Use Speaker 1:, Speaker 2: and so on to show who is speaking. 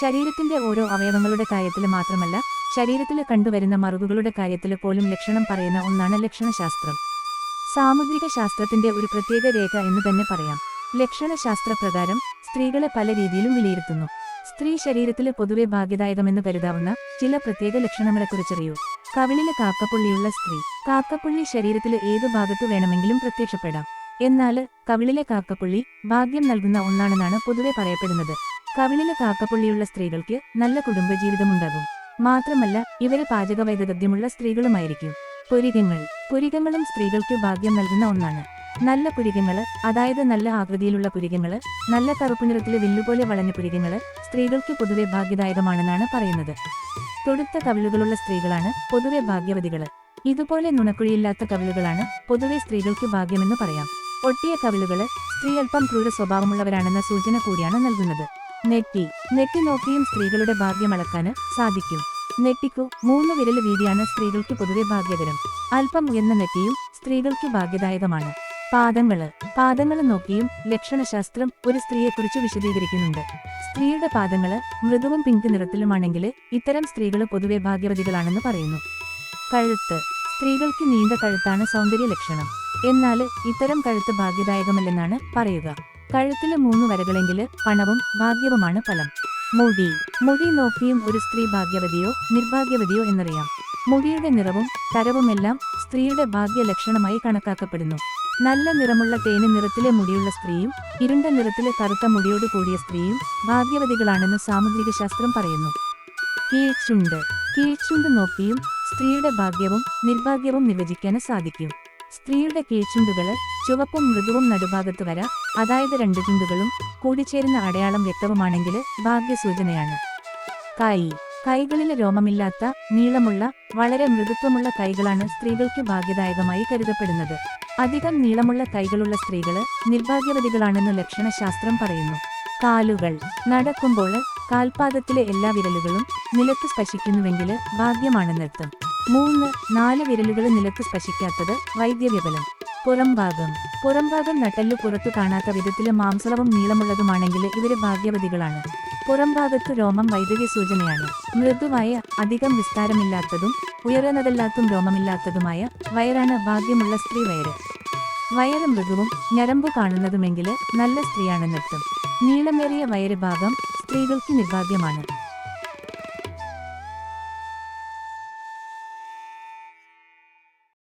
Speaker 1: ശരീരത്തിന്റെ ഓരോ അവയവങ്ങളുടെ കാര്യത്തിൽ മാത്രമല്ല ശരീരത്തിൽ കണ്ടുവരുന്ന മറുകുകളുടെ കാര്യത്തിൽ പോലും ലക്ഷണം പറയുന്ന ഒന്നാണ് ലക്ഷണശാസ്ത്രം. സാമുദ്രിക ശാസ്ത്രത്തിന്റെ ഒരു പ്രത്യേക രേഖ എന്ന് തന്നെ പറയാം. ലക്ഷണശാസ്ത്ര പ്രകാരം സ്ത്രീകളെ പല രീതിയിലും വിലയിരുത്തുന്നു. സ്ത്രീ ശരീരത്തിൽ പൊതുവെ ഭാഗ്യദായകമെന്ന് കരുതാവുന്ന ചില പ്രത്യേക ലക്ഷണങ്ങളെക്കുറിച്ചറിയൂ. കവിളിലെ കാക്കപ്പുള്ളിയുള്ള സ്ത്രീ. കാക്കപ്പുള്ളി ശരീരത്തിൽ ഏതു ഭാഗത്തു വേണമെങ്കിലും പ്രത്യക്ഷപ്പെടാം. എന്നാൽ കവിളിലെ കാക്കപ്പുള്ളി ഭാഗ്യം നൽകുന്ന ഒന്നാണെന്നാണ് പൊതുവെ പറയപ്പെടുന്നത്. കവിളിലെ കാക്കപ്പുള്ളിയുള്ള സ്ത്രീകൾക്ക് നല്ല കുടുംബജീവിതമുണ്ടാകും. മാത്രമല്ല ഇവരെ പാചകവൈദഗ്ധ്യമുള്ള സ്ത്രീകളുമായിരിക്കും. പുരികങ്ങൾ. പുരികങ്ങളും സ്ത്രീകൾക്ക് ഭാഗ്യം നൽകുന്ന ഒന്നാണ്. നല്ല പുരികങ്ങൾ അതായത് നല്ല ആകൃതിയിലുള്ള പുരികങ്ങൾ നല്ല കറുപ്പ് നിറത്തിലെ വില്ലുപോലെ വളഞ്ഞ പുരികങ്ങൾ സ്ത്രീകൾക്ക് പൊതുവെ ഭാഗ്യദായകമാണെന്നാണ് പറയുന്നത്. തൊടുത്ത കവിളുകളുള്ള സ്ത്രീകളാണ് പൊതുവെ ഭാഗ്യവതികൾ ഇതുപോലെ നുണക്കുഴിയില്ലാത്ത കവിളുകളാണ് പൊതുവെ സ്ത്രീകൾക്ക് ഭാഗ്യമെന്ന് പറയാം. ഒട്ടിയ കവിളുകൾ സ്ത്രീ അല്പം ക്രൂര സ്വഭാവമുള്ളവരാണെന്ന സൂചന കൂടിയാണ് നൽകുന്നത്. നെറ്റി. നെറ്റി നോക്കിയും സ്ത്രീകളുടെ ഭാഗ്യം അളക്കാന് സാധിക്കും. നെറ്റിക്കു മൂന്ന് വിരൽ വീതിയാണ് സ്ത്രീകൾക്ക് പൊതുവെ ഭാഗ്യകരം. അല്പം ഉയർന്ന നെറ്റിയും സ്ത്രീകൾക്ക് ഭാഗ്യദായകമാണ്. പാദങ്ങൾ. പാദങ്ങൾ നോക്കിയും ലക്ഷണശാസ്ത്രം ഒരു സ്ത്രീയെക്കുറിച്ച് വിശദീകരിക്കുന്നുണ്ട്. സ്ത്രീയുടെ പാദങ്ങൾ മൃദുവും പിങ്ക് നിറത്തിലുമാണെങ്കിൽ ഇത്തരം സ്ത്രീകൾ പൊതുവെ ഭാഗ്യവതികളാണെന്ന് പറയുന്നു. കഴുത്ത്. സ്ത്രീകൾക്ക് നീണ്ട കഴുത്താണ് സൗന്ദര്യ ലക്ഷണം എന്നാൽ ഇത്തരം കഴുത്ത് ഭാഗ്യദായകമല്ലെന്നാണ് പറയുക. കഴുത്തിലെ മൂന്ന് വരകളെങ്കിൽ പണവും ഭാഗ്യവുമാണ് ഫലം. മുടി. മുടി നോക്കിയും ഒരു സ്ത്രീ ഭാഗ്യവതിയോ നിർഭാഗ്യവതിയോ എന്നറിയാം. മുടിയുടെ നിറവും തരവുമെല്ലാം സ്ത്രീയുടെ ഭാഗ്യലക്ഷണമായി കണക്കാക്കപ്പെടുന്നു. നല്ല നിറമുള്ള തേന് നിറത്തിലെ മുടിയുള്ള സ്ത്രീയും ഇരുണ്ട നിറത്തിലെ കറുത്ത മുടിയോട് കൂടിയ സ്ത്രീയും ഭാഗ്യവതികളാണെന്ന് സാമുദ്രിക ശാസ്ത്രം പറയുന്നു. കീഴ്ചുണ്ട് കീഴ്ചുണ്ട് നോക്കിയും സ്ത്രീയുടെ ഭാഗ്യവും നിർഭാഗ്യവും നിർവചിക്കാൻ സാധിക്കും. സ്ത്രീയുടെ കീഴ്ചുണ്ടുകൾ ചുവപ്പും മൃദുവും നടുഭാഗത്ത് വര അതായത് രണ്ട് ചുണ്ടുകളും കൂടിച്ചേരുന്ന അടയാളം വ്യക്തവുമാണെങ്കിൽ ഭാഗ്യസൂചനയാണ്. കൈ. കൈകളിൽ രോമമില്ലാത്ത നീളമുള്ള വളരെ മൃദുത്വമുള്ള കൈകളാണ് സ്ത്രീകൾക്ക് ഭാഗ്യദായകമായി കരുതപ്പെടുന്നത്. അധികം നീളമുള്ള കൈകളുള്ള സ്ത്രീകൾ നിർഭാഗ്യവതികളാണെന്ന് ലക്ഷണശാസ്ത്രം പറയുന്നു. കാലുകൾ. നടക്കുമ്പോൾ കാൽപാദത്തിലെ എല്ലാ വിരലുകളും നിലത്ത് സ്പർശിക്കുന്നുവെങ്കിൽ ഭാഗ്യമാണെന്നർത്ഥം. മൂന്ന് നാല് വിരലുകൾ നിലത്ത് സ്പർശിക്കാത്തത് വൈദ്യവ്യബലം പുറംഭാഗം പുറംഭാഗം നട്ടല്ലു പുറത്തു കാണാത്ത വിധത്തിൽ മാംസളവും നീളമുള്ളതുമാണെങ്കിൽ ഇവർ ഭാഗ്യവതികളാണ്. പുറംഭാഗത്ത് രോമം വൈദ്യുതി സൂചനയാണ് മൃദുവായ അധികം വിസ്താരമില്ലാത്തതും ഉയർന്നതല്ലാത്തും രോമമില്ലാത്തതുമായ വയറാണ് ഭാഗ്യമുള്ള സ്ത്രീ വയറ്. വയറ് മൃദുവും ഞരമ്പു കാണുന്നതുമെങ്കിൽ നല്ല സ്ത്രീയാണെന്നെത്തും നീളമേറിയ വയറ് ഭാഗം സ്ത്രീകൾക്ക് നിർഭാഗ്യമാണ്.